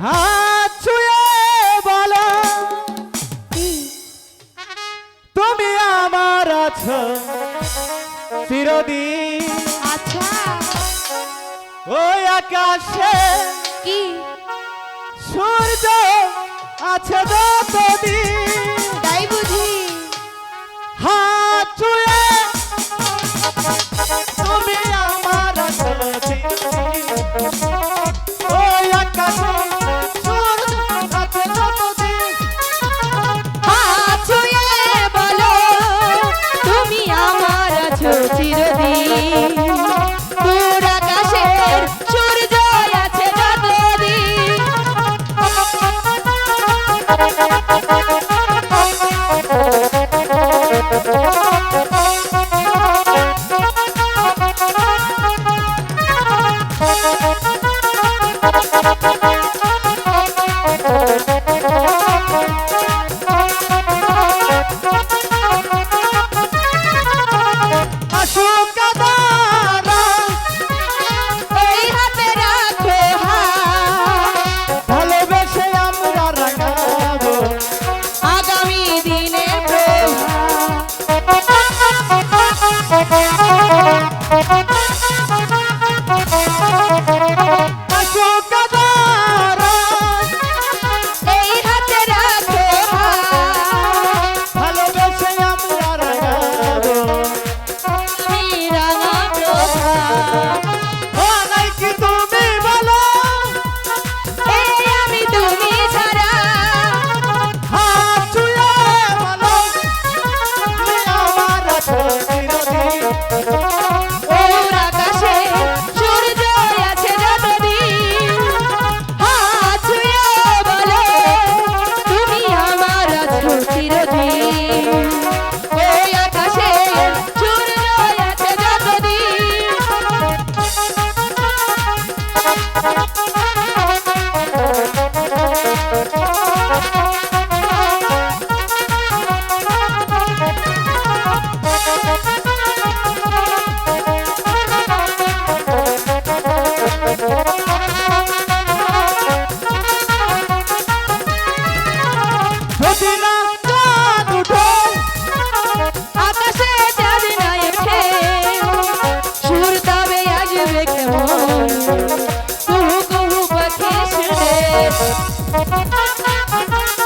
হাত ছুঁয়ে বলো তুমি আমার আছো আচ্ছা। ওই কি? সূর্য আছে যতদিন। 他说 Thank you.